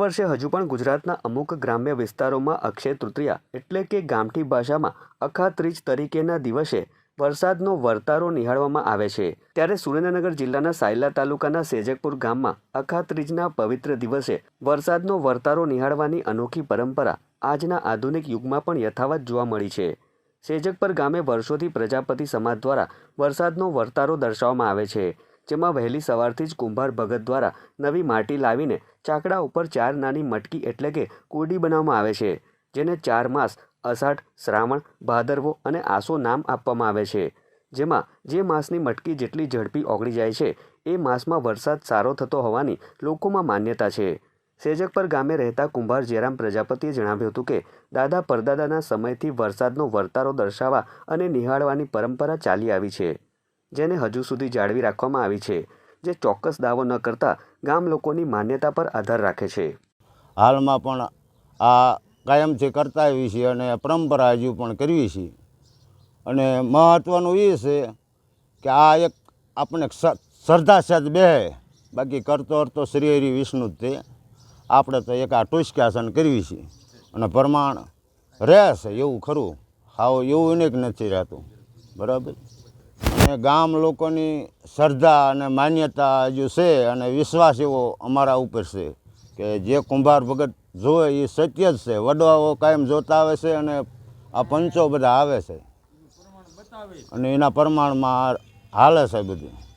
વર્ષે હજુ પણ ગુજરાતના અમુક ગ્રામ્ય વિસ્તારોમાં અક્ષય તૃતીયા એટલે કે ગામઠી ભાષામાં અખાત્રીજ તરીકેના દિવસે વરસાદનો વર્તારો નિહાળવામાં આવે છે. ત્યારે સુરેન્દ્રનગર જિલ્લાના સાયલા તાલુકાના સેજકપુર ગામમાં અખાત્રીજના પવિત્ર દિવસે વરસાદનો વર્તારો નિહાળવાની અનોખી પરંપરા આજના આધુનિક યુગમાં પણ યથાવત જોવા મળી છે. સેજકપર ગામે વર્ષોથી પ્રજાપતિ સમાજ દ્વારા વરસાદનો વર્તારો દર્શાવવામાં આવે છે. જેમાં વહેલી સવારથી જ કુંભાર ભગત દ્વારા નવી માટી લાવીને ચાકડા ઉપર ચાર નાની મટકી એટલે કે કુરડી બનાવવામાં આવે છે, જેને ચાર માસ, અષાઢ, શ્રાવણ, ભાદરવો અને આસો નામ આપવામાં આવે છે. જેમાં જે માસની મટકી જેટલી ઝડપી ઓગળી જાય છે, એ માસમાં વરસાદ સારો થતો હોવાની લોકોમાં માન્યતા છે. સેજકપર ગામે રહેતા કુંભાર જયરામ પ્રજાપતિએ જણાવ્યું હતું કે, દાદા પરદાદાના સમયથી વરસાદનો વર્તારો દર્શાવવા અને નિહાળવાની પરંપરા ચાલી આવી છે. જેને હજુ સુધી જાળવી રાખવામાં આવી છે, જે ચોક્કસ દાવો ન કરતા ગામ લોકોની માન્યતા પર આધાર રાખે છે. હાલમાં પણ આ કાયમથી કરતા આવી છીએ અને પરંપરા હજુ પણ કરવી છીએ. અને મહત્ત્વનું એ છે કે આ એક આપણે શ્રદ્ધા સાથ બે બાકી કરતો હરતો શ્રી હરિ વિષ્ણુ જ તે. આપણે તો એક આ ટુષ્કાસન કરવી છીએ અને પ્રમાણ રહેશે એવું ખરું. હાવ એવું એને જ નથી રહેતું. બરાબર? અને ગામ લોકોની શ્રદ્ધા અને માન્યતા હજુ છે અને વિશ્વાસ એવો અમારા ઉપર છે કે જે કુંભાર ભગત જોવે એ સત્ય જ છે. વડવાઓ કાયમ જોતા આવે છે અને આ પંચો બધા આવે છે. અને એના પ્રમાણમાં હાલે છે બધું.